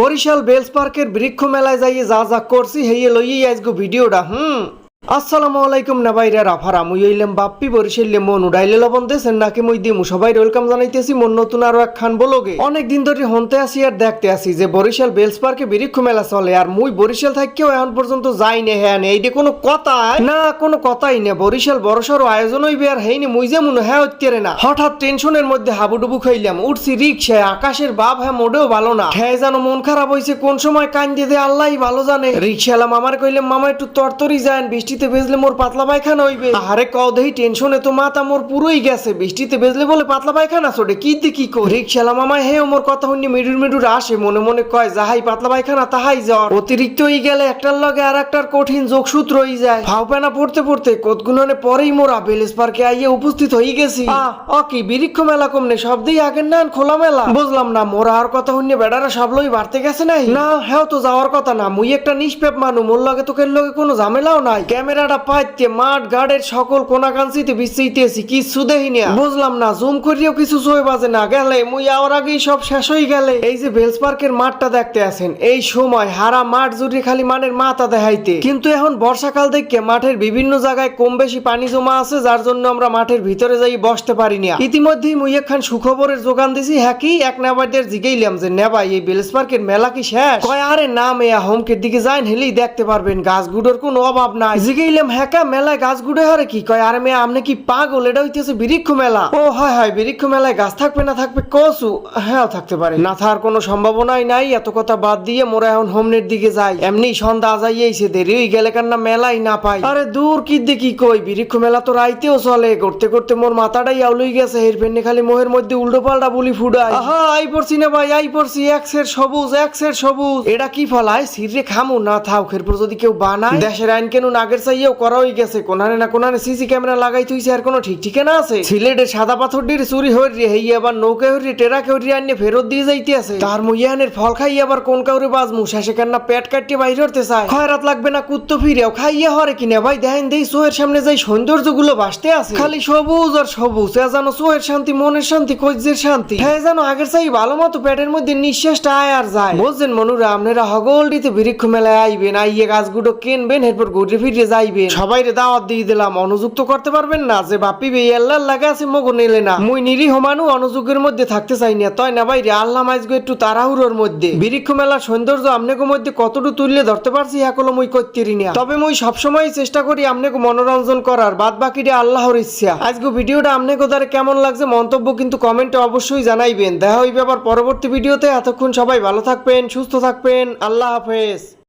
Barishal bells পার্কের বৃক্ষ মেলায় যাইয়ে যা যা করছি হেয়ে লইয়ে আজগো ভিডিওটা হুম? আসসালামু আলাইকুম না বাইরা রাফারা মুই হইলাম, বাপ্পি বরিশালে মন উড়াইলে লবণ দেশেন নাকি মুই দিমু? সবাই ওয়েলকাম জানাইতেছি মন নতুন আরও এক খান বলগে। অনেক দিন ধরে হনতে আসি আর দেখতে আসি যে বরিশাল বেলস পার্কে বৃক্ষ মেলা চলে, আর মুই বরিশাল থাকেও এখন পর্যন্ত যাই না হ্যাঁ এই যে কোনো কথা না, কোনো কথাই না। বরিশাল বড়সড় আয়োজন হইবে আর হেইনি মুই যে মনে হ্যাঁ হচ্ছে না। হঠাৎ টেনশনের মধ্যে হাবুডুবু খাইলাম, উঠছি রিক্সায় আকাশের বাপ হ্যাঁ মোটেও ভালো না। হ্যাঁ যেন মন খারাপ হয়েছে কোন সময় কান দিয়ে আল্লাহ ভালো জানে। রিক্সাওয়ালা মামার কইলাম, মামা, একটু তরতরি যান বৃষ্টিতে ভেজলে মোর পাতলা পায়খানা হইবে। আরে কও দেহি টেনশনে তো মাথা মোর পুরোই গেছে। বৃষ্টিতে ভেজলে বলে পাতলা পায়খানা ছোটে কি দি কি কো রিক্সাওয়ালা মামা হে মোর কথা শুনি মিডুর মিডুর আসে, মনে মনে কয়, যাহাই পাতলা পায়খানা তাহাই জ্বর। অতিরিক্ত হয়ে গেলে একটার লগে আর একটার কঠিন যোগসূত্র হয়ে যায়। ফাও পেনা পড়তে পড়তে কতগুণনে পরেই মোরা বেলেস পার্কে আইয়ে উপস্থিত হয়ে গেছি। অ কি, বৃক্ষ মেলা কমনে সব দিয়ে আগের নান খোলা মেলা? বুঝলাম না, মোরা আর কথা শুনে বেড়ারা সব লই বাড়তে গেছে নাই না হ্যাঁ তো যাওয়ার কথা না, মুই একটা নিষ্পেপ মানু, মোর লগে তোকে লগে কোনো ঝামেলাও নাই। ক্যামেরাটা পাইতে মাঠ গার্ডের সকল কোনা কাঞ্চিতে বিচ্ছিতেছি কিছু দেহি না। বুঝলাম না, জুম করিও কিছু সই বাজে না, গেলে মুই আওয়ার আগেই সব শেষ হয়ে গেলে। এই যে বেলস পার্কের মাঠটা দেখতে আছেন, এই সময় হারা মাঠ জুড়ে খালি মানের মাথা দেখাইতে। কিন্তু এখন বর্ষাকাল দেখে মাঠের বিভিন্ন জায়গায় কম বেশি পানি জমা আছে, যার জন্য আমরা মাঠের ভিতরে যাই বসতে পারি না। ইতিমধ্যেই মুই একখান সুখবরের যোগান দিছি হ্যাঁ কি? এক নেবাদের জিগেইলাম যে নেবাই এই বেলস পার্কের মেলা কি শেষ? কয়, আরে না মেয়া, হোমকের দিকে যাইন, হেলেই দেখতে পারবেন, গাছগুলোর কোনো অভাব নাই। জিগেইলাম হ্যাঁ মেলায় গাছগুলো হারে কি? কয়, আরে মেয়া আপনি কি পাগল? এটা হইতেছে বৃক্ষ মেলা। ও, হয় হয়, বৃক্ষ মেলায় গাছ থাকবে না থাকবে, কসু? হ্যাঁ থাকতে পারে। না থাকার কোনো সম্ভাবনাই নাই, এত কথা বাদ দিয়ে মোরা এখন হোমনের দিকে যাই। এমনি সন্ধ্যা যাইয়েছে দেরি হয়ে গেলে কান্না মেলাই না পাই। আরে দূর কি দেখি কই, বৃক্ষ মেলা তো রাইতেও চলে। করতে করতে মোর মাথাটাই আউলই গেছে, হের পেন্নে খালি মোহের মধ্যে উল্টো পাল্টা বলি ফুডাই আহা, আই পড়ছি না ভাই, আই পড়ছি এক্সের সবুজ এক্সের সবুজ। এটা কি ফলায় সিরে খামু? না থাও খেরপর যদি কেউ বানায়। দেশের আইন কেন আগের চাইয়েও করা গেছে। না সিসি ক্যামেরা লাগাই আর কোনো ঠিক আছে? সিলেটের সাদা পাথর চুরি হেই আবার টেরা কেউরি আনিয়ে ফেরত দিয়ে যাইতে আছে। তার মুইয়ানের ফল খাই আবার কোন কাউরে কান্না পেট বাইরে হতে চায়। লাগবে না কুত্তো ফিরেও হরে কিনে, ভাই দেখেন দেই সোয়ের সামনে যাই আছে। খালি সবুজ আর সবুজ, এ যেন সোয়ের শান্তি, মনের শান্তি শান্তি। হ্যাঁ যেন আগের চাই ভালো মতো পেটের মধ্যে নিঃশ্বাসটা আয় আর যায়। বুঝছেন মনুরা, আপনারা হগলডিতে বৃক্ষ মেলায় আইবেন, আইয়ে গাছগুলো কিনবেন, এরপর ঘুরে ফিরে যাইবেন। সবাই দাওয়াত দিয়ে দিলাম। অনুযুক্ত করতে পারবেন না? যে বাপি বে আল্লাহ লাগে আছে মগো নিলে না। মুই নিরীহ মানু, অনুযোগের মধ্যে থাকতে চাই না। তয় না বাইরে আল্লাহ মাইজগো একটু তাড়াহুড়োর মধ্যে। বৃক্ষ মেলার সৌন্দর্য আমনেগো মধ্যে কতটুকু তুললে ধরতে পারছি একলো মুই করতেরি না। তবে মুই সবসময় চেষ্টা করি আমনেগো মনোরঞ্জন করার। বাদ বাকিটা আল্লাহর ইচ্ছা। আজকে ভিডিওটা আমনেগো দ্বারা কেমন লাগছে মন্তব্য কিন্তু কমেন্টে অবশ্যই জানাইবেন। দেখা হইবে আবার পরবর্তী ভিডিওতে। এতক্ষণ সবাই ভালো থাকবেন, সুস্থ থাকবেন। আল্লাহ হাফেজ।